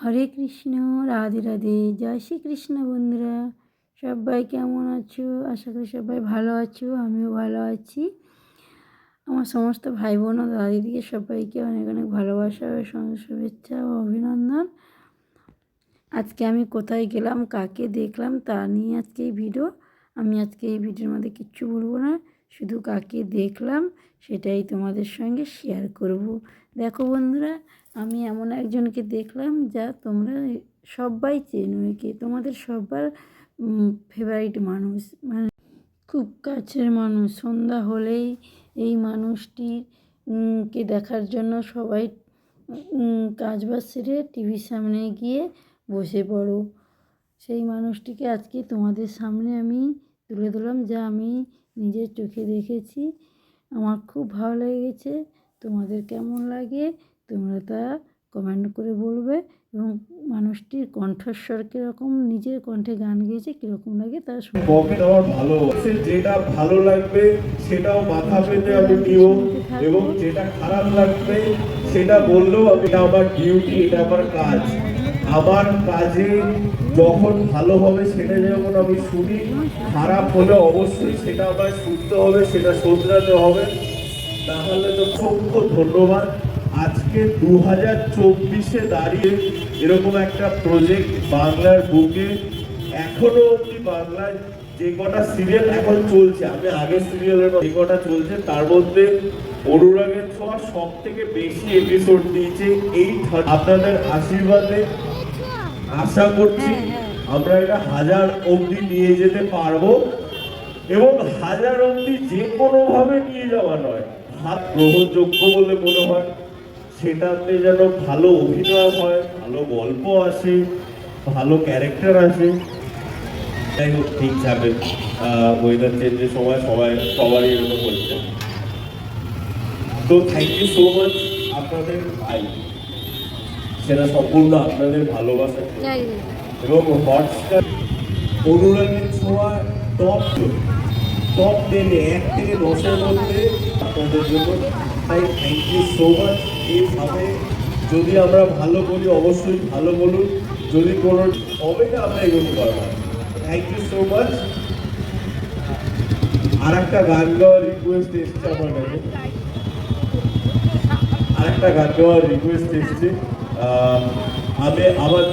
হরে কৃষ্ণ, রাধে রাধে, জয় শ্রীকৃষ্ণ বন্ধুরা। সবাই কেমন আছো? আশা করি সবাই ভালো আছো, আমিও ভালো আছি। আমার সমস্ত ভাই বোন ও দাদিদিকে সবাইকে অনেক অনেক ভালোবাসা ও শুভেচ্ছা ও অভিনন্দন। আজকে আমি কোথায় গেলাম, কাকে দেখলাম তা নিয়ে আজকে এই ভিডিও। আমি আজকে এই ভিডিওর মধ্যে কিচ্ছু বলব না, শুধু কাকে দেখলাম সেটাই তোমাদের সঙ্গে শেয়ার করব। দেখো বন্ধুরা আমি এমন একজনকে দেখলাম যা তোমরা সবাই চেনো একে তোমাদের সবার ফেভারিট মানুষ। মানে খুব কাছের মানুষ। সন্ধ্যা হলেই এই মানুষটির কে দেখার জন্য সবাই উম, কাজ বাজ সেরে টিভির সামনে গিয়ে বসে পড়ো। সেই মানুষটিকে আজকে তোমাদের সামনে আমি তুলে ধরলাম যা আমি নিজের চোখে দেখেছি। আমার খুব ভালো লেগেছে। তোমাদের কেমন লাগে? তোমরা তা কমেন্ট করে বলবে এবং মানুষটির কণ্ঠস্বর কীরকম, নিজের কণ্ঠে গান গেয়েছে, কীরকম লাগে তা শুনে আমার ভালো। যেটা ভালো লাগবে, সেটাও মাথা পেতে আমি নিব এবং যেটা খারাপ লাগবে, সেটা বললেও আমি এটা আমার ডিউটি এটা আমার কাজ। আমার কাজে যখন ভালো হবে, সেটা যখন আমি শুনি, খারাপ হলে অবশ্যই সেটা আমার শুনতে হবে, সেটা শোধরাতে হবে। তাহলে তো অসংখ্য ধন্যবাদ। আজকে দু হাজার চব্বিশে দাঁড়িয়ে এরকম একটা প্রজেক্ট বাংলার বুকে এখনও অব্দি বাংলায় যে কটা সিরিয়াল এখন চলছে আমি আগে সিরিয়ালের যে কটা চলছে তার মধ্যে অনুরাগের ছোঁয়া সব থেকে বেশি এপিসোড দিয়েছে এই আপনাদের আশীর্বাদে আশা করছি আমরা এটা হাজার অবধি নিয়ে যেতে পারব এবং হাজার অবধি যে কোনোভাবে নিয়ে যাওয়া নয় হাত গ্রহণযোগ্য বলে মনে হয়। সেটাতে যেন ভালো অভিনয় হয় ভালো গল্প আসে ভালো ক্যারেক্টার আসে। যাই হোক ঠিক যাবে। ওয়েদার চেঞ্জের সময় সবাই সবারই এরকম হচ্ছে। তো থ্যাংক ইউ সো মাচ আপনাদের ভাই সেটা সম্পূর্ণ আপনাদের ভালোবাসা। এবং হটস্টার অনুরাগের ছোঁয়া টপ টপ টেনে এক থেকে দশের মধ্যে আপনাদের জন্য। তাই থ্যাংক ইউ সো মাচ এইভাবে যদি আমরা ভালো বলি, অবশ্যই ভালো বলুন। যদি কোনো হবে না, আমরা এগোতে পারব থ্যাংক ইউ সো মাচ আর একটা গান গাওয়ার রিকোয়েস্ট এসছে আমার কাছে। আর একটা গান গাওয়ার রিকোয়েস্ট এসছে। আমি আমার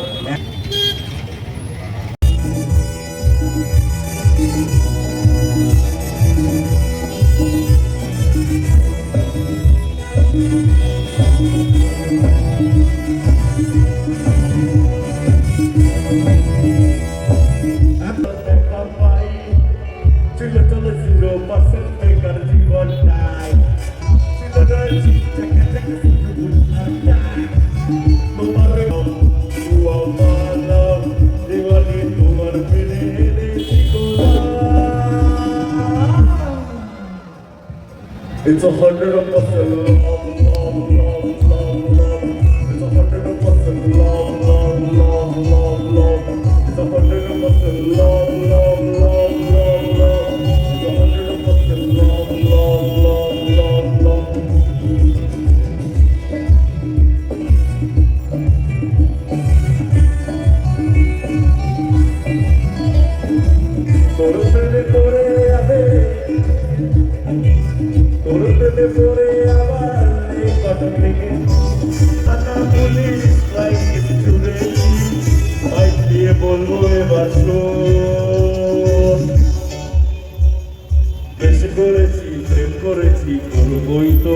It's a hundred of percent বলব এবার। বেশি করেছি প্রেম করেছি করবই তো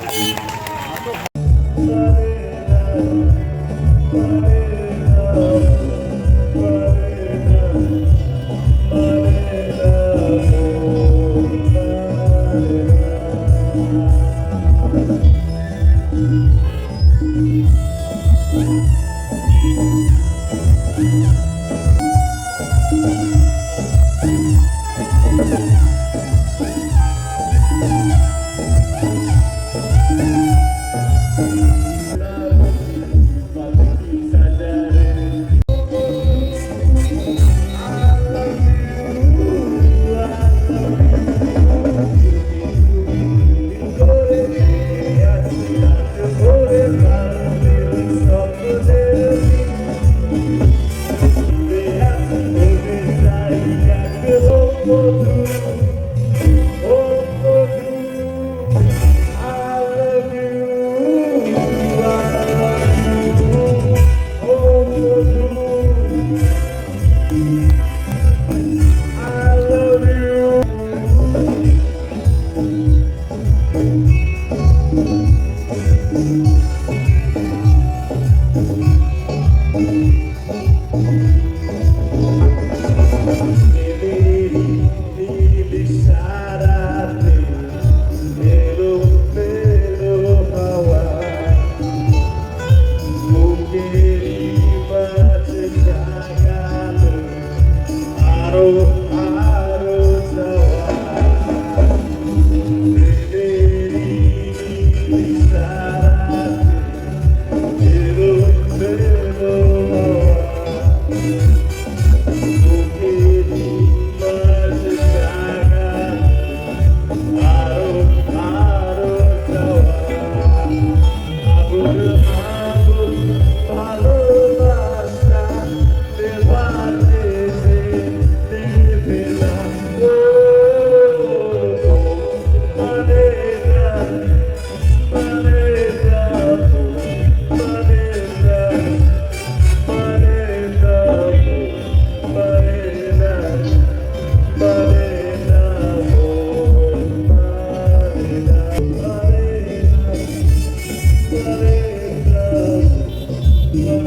পনেরো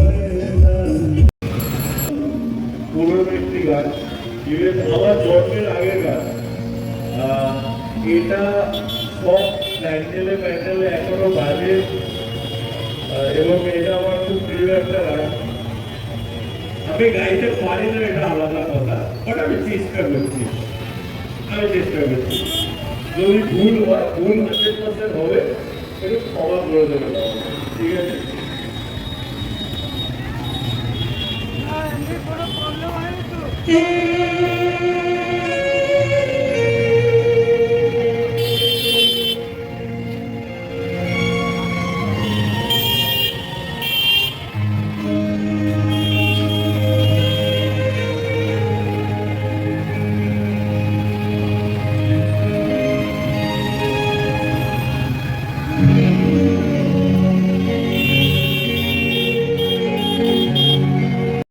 একটি এটা সব প্যান্ডেলে এবং এটা আমার খুব একটা আমি গাইতে পারি এটা আলাদা কথা বাট আমি চেষ্টা করছি। আমি চেষ্টা করছি। যদি ভুল হয়, ভুল হান্ড্রেড পার্সেন্ট হবে একটু ক্ষমা করে দেবে ঠিক আছে? थोडा प्रॉब्लेम आहे तो.